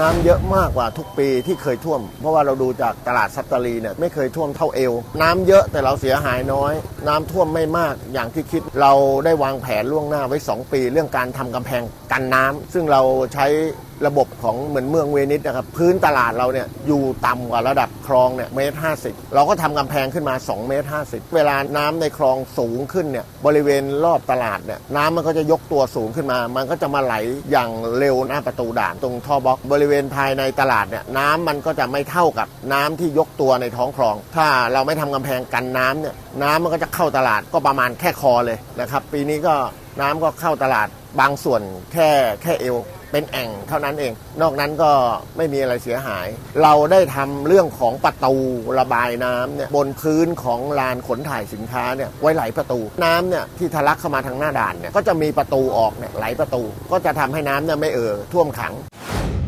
น้ำเยอะมากกว่าทุกปีที่เคยท่วม เพราะว่าเราดูจากตลาดซัตตารีเนี่ยไม่เคยท่วมเท่าเอว น้ำเยอะแต่เราเสียหายน้อย น้ำท่วมไม่มากอย่างที่คิด เราได้วางแผนล่วงหน้าไว้ 2 ปี เรื่องการทำกำแพงกันน้ำซึ่งเราใช้ระบบของเหมือนเมืองเวนิสนะครับพื้นตลาดเราเนี่ยอยู่ต่ำกว่าระดับคลองเนี่ยเมตรห้าสิบเราก็ทำกำแพงขึ้นมา2เมตรห้าสิบเวลาน้ำในคลองสูงขึ้นเนี่ยบริเวณรอบตลาดเนี่ยน้ำมันก็จะยกตัวสูงขึ้นมา มันก็จะมาไหลอย่างเร็วหน้าประตูด่านตรงท่อบล็อก บริเวณภายในตลาดเนี่ยน้ำมันก็จะไม่เท่ากับน้ำที่ยกตัวในท้องคลอง ถ้าเราไม่ทำกำแพงกันน้ำเนี่ยน้ำมันก็จะเข้าตลาดก็ประมาณแค่คอเลยนะครับปีนี้ก็น้ำก็เข้าตลาดบางส่วนแค่แค่เอว เป็นแอ่งเท่านั้นเอง นอกนั้นก็ไม่มีอะไรเสียหาย เราได้ทำเรื่องของประตูระบายน้ำเนี่ยบนพื้นของลานขนถ่ายสินค้าเนี่ยไว้ไหลประตู น้ำเนี่ยที่ทะลักเข้ามาทางหน้าด่านเนี่ยก็จะมีประตูออกเนี่ยไหลประตู ก็จะทำให้น้ำเนี่ยไม่เอ่อท่วมขัง